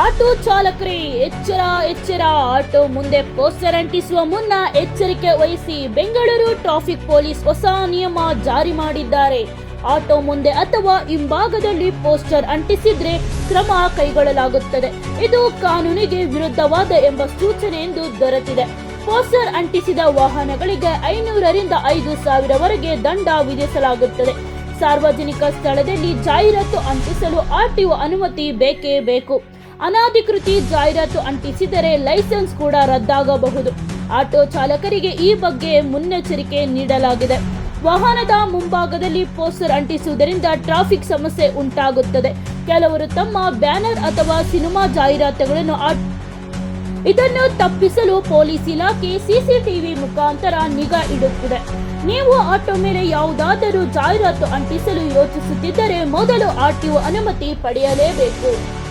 Auto ಚಾಲಕರಿ, ಎಚ್ಚರ ಎಚ್ಚರ. Auto ಮುಂದೆ ಪೋಸ್ಟರ್ ಅಂಟಿಸುವ ಮುನ್ನ ಎಚ್ಚರಿಕೆ ವಹಿಸಿ ಬೆಂಗಳೂರು ಟ್ರಾಫಿಕ್ ಪೊಲೀಸ್ ಹೊಸ ನಿಯಮ ಜಾರಿ ಮಾಡಿದ್ದಾರೆ. ಆಟೋ ಮುಂದೆ ಅಥವಾ ಹಿಂಭಾಗದಲ್ಲಿ ಪೋಸ್ಟರ್ ಅಂಟಿಸಿದ್ರೆ ಕ್ರಮ ಕೈಗೊಳ್ಳಲಾಗುತ್ತದೆ. ಇದು ಕಾನೂನಿಗೆ ವಿರುದ್ಧವಾದ ಎಂಬ ಸೂಚನೆ ಎಂದು ದೊರೆತಿದೆ. ಪೋಸ್ಟರ್ ಅಂಟಿಸಿದ ವಾಹನಗಳಿಗೆ ಐನೂರರಿಂದ ಐದು ಸಾವಿರವರೆಗೆ ದಂಡ ವಿಧಿಸಲಾಗುತ್ತದೆ. ಸಾರ್ವಜನಿಕ ಸ್ಥಳದಲ್ಲಿ ಜಾಹೀರಾತು ಅಂಟಿಸಲು ಆರ್ಟಿಒ ಅನುಮತಿ ಬೇಕೇ ಬೇಕು. ಅನಾಧಿಕೃತಿ ಜಾಹೀರಾತು ಅಂಟಿಸಿದರೆ ಲೈಸೆನ್ಸ್ ಕೂಡ ರದ್ದಾಗಬಹುದು. ಆಟೋ ಚಾಲಕರಿಗೆ ಈ ಬಗ್ಗೆ ಮುನ್ನೆಚ್ಚರಿಕೆ ನೀಡಲಾಗಿದೆ. ವಾಹನದ ಮುಂಭಾಗದಲ್ಲಿ ಪೋಸ್ಟರ್ ಅಂಟಿಸುವುದರಿಂದ ಟ್ರಾಫಿಕ್ ಸಮಸ್ಯೆ ಉಂಟಾಗುತ್ತದೆ. ಕೆಲವರು ತಮ್ಮ ಬ್ಯಾನರ್ ಅಥವಾ ಸಿನಿಮಾ ಜಾಹೀರಾತುಗಳನ್ನು ಇದನ್ನು ತಪ್ಪಿಸಲು ಪೊಲೀಸ್ ಇಲಾಖೆ ಸಿಸಿಟಿವಿ ಮುಖಾಂತರ ನಿಗಾ ಇಡುತ್ತಿದೆ. ನೀವು ಆಟೋ ಮೇಲೆ ಯಾವುದಾದರೂ ಜಾಹೀರಾತು ಅಂಟಿಸಲು ಯೋಚಿಸುತ್ತಿದ್ದರೆ ಮೊದಲು ಆರ್ಟಿಒ ಅನುಮತಿ ಪಡೆಯಲೇಬೇಕು.